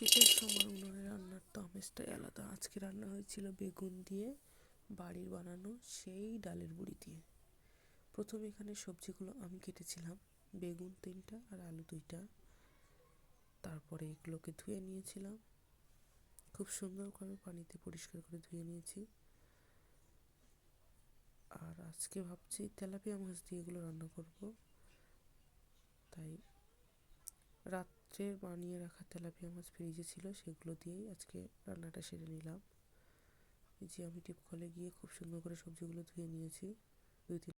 শীতের সময় উনুনে রান্নার তো আমেজটাই আলাদা। আজকে রান্না হয়েছিল বেগুন দিয়ে বাড়ির বানানো সেই ডালের বড়ি দিয়ে। প্রথমে এখানে সবজিগুলো আমি কেটেছিলাম, বেগুন তিনটা আর আলু দুইটা। তারপরে এগুলোকে ধুয়ে নিয়েছিলাম। খুব সুন্দর করে পানিতে পরিষ্কার করে ধুয়ে নিয়েছি। আর আজকে ভাবছি তেলাপিয়া মাছ দিয়ে এগুলো রান্না করব। তাই রাত্রে বানিয়ে রাখা তেলাপিয়া মাছ ফ্রিজে ছিল, সেগুলো দিয়েই আজকে রান্নাটা সেরে নিলাম। এই যে আমি টিপ কলে গিয়ে খুব সুন্দর করে সবজিগুলো ধুয়ে নিয়েছি। দুই তিন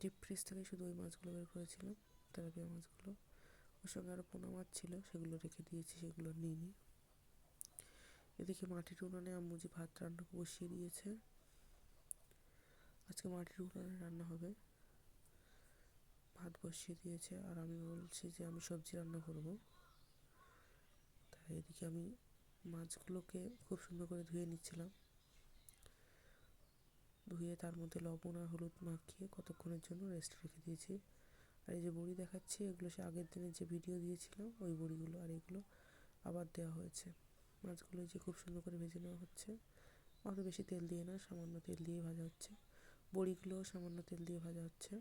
ডিপ ফ্রিজ থেকে শুধু ওই মাছগুলো বের করেছিলাম, তেলাপিয়া মাছগুলো। ওর সঙ্গে আরও পোনা মাছ ছিল, সেগুলো রেখে দিয়েছি, সেগুলো নিইনি এদিকে মাটির উনানে আম্মুজি ভাত রান্না বসিয়ে দিয়েছে আজকে মাটির উনানে রান্না হবে। ভাত বসিয়ে দিয়েছে আর আমি বলছি যে আমি সবজি রান্না করব। তাই এদিকে আমি মাছগুলোকে খুব সুন্দর করে ধুয়ে নিচ্ছিলাম। ধুয়ে তার মধ্যে লবণ আর হলুদ মাখিয়ে কতক্ষণের জন্য রেস্ট রেখে দিয়েছি। আর এই যে বড়ি দেখাচ্ছি, এগুলো সে আগের দিনের যে ভিডিও দিয়েছিলাম ওই বড়িগুলো আর এগুলো আবার দেওয়া হয়েছে। মাছগুলো যে খুব সুন্দর করে ভেজে নেওয়া হচ্ছে। অত বেশি তেল দিয়ে না, সামান্য তেল দিয়ে ভাজা হচ্ছে। বড়িগুলোও সামান্য তেল দিয়ে ভাজা হচ্ছে।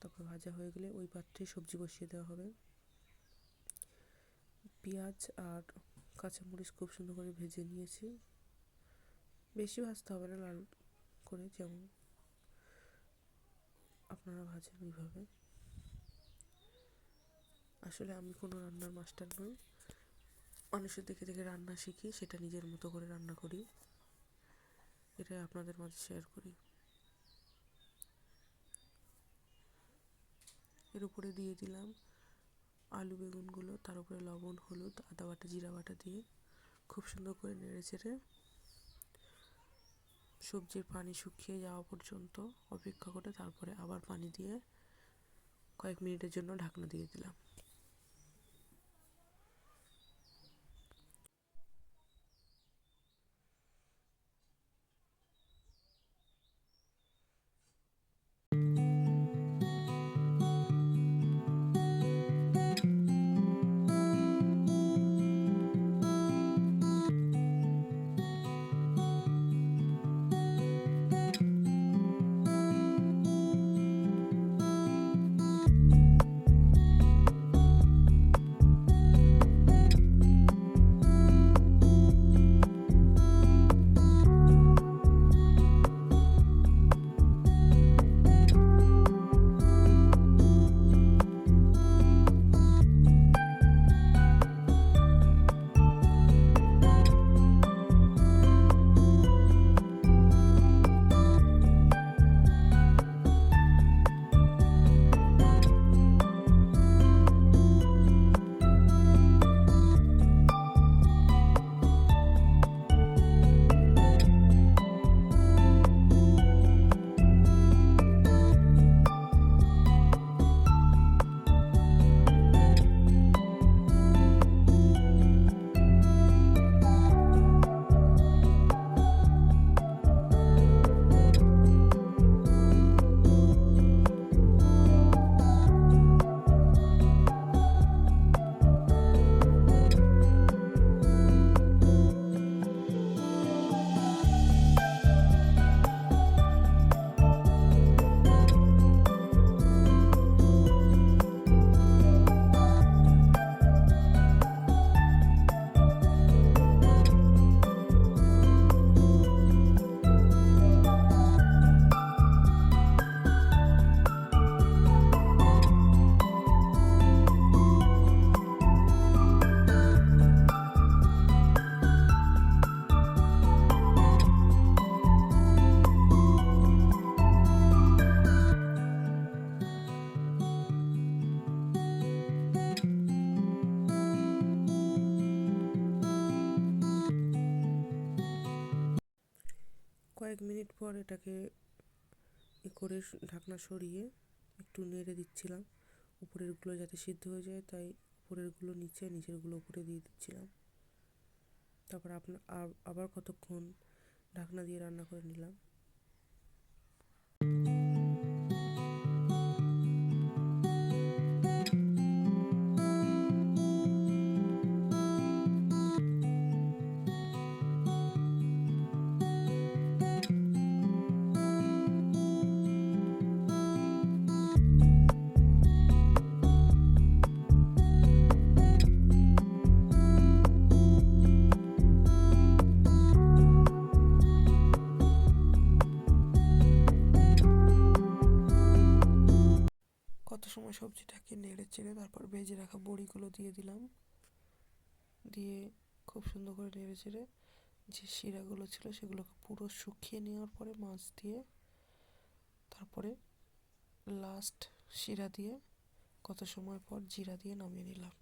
তারপর ভাজা হয়ে গেলে ওই পাত্রে সবজি বসিয়ে দেওয়া হবে। পেঁয়াজ আর কাঁচামরিচ খুব সুন্দর করে ভেজে নিয়েছি। বেশি ভাজতে হবে না, লাল করে যেমন আপনারা ভাজেন ওইভাবে। আসলে আমি কোনো রান্নার মাস্টার নই। মানুষের দেখে দেখে রান্না শিখি, সেটা নিজের মতো করে রান্না করি। এটাই আপনাদের মাঝে শেয়ার করি। এর উপরে দিয়ে দিলাম আলু বেগুনগুলো, তার উপরে লবণ, হলুদ, আদা বাটা, জিরা বাটা দিয়ে খুব সুন্দর করে নেড়ে চেড়ে সবজির পানি শুকিয়ে যাওয়া পর্যন্ত অপেক্ষা করে তারপরে আবার পানি দিয়ে কয়েক মিনিটের জন্য ঢাকনা দিয়ে দিলাম। মিনিট পর এটাকে এ করে ঢাকনা সরিয়ে একটু নেড়ে দিচ্ছিলাম। উপরেরগুলো যাতে সিদ্ধ হয়ে যায়, তাই উপরেরগুলো নিচে, নিচেরগুলো উপরে দিয়ে দিচ্ছিলাম। তারপর আপনার আবার কতক্ষণ ঢাকনা দিয়ে রান্না করে নিলাম। একটা সময় সবজিটাকে নেড়ে চেড়ে তারপর ভেজে রাখা বড়িগুলো দিয়ে দিলাম। দিয়ে খুব সুন্দর করে নেড়ে চেড়ে যে শিরাগুলো ছিল সেগুলোকে পুরো শুকিয়ে নেওয়ার পরে মাছ দিয়ে তারপরে লাস্ট শিরা দিয়ে কত সময় পর জিরা দিয়ে নামিয়ে নিলাম।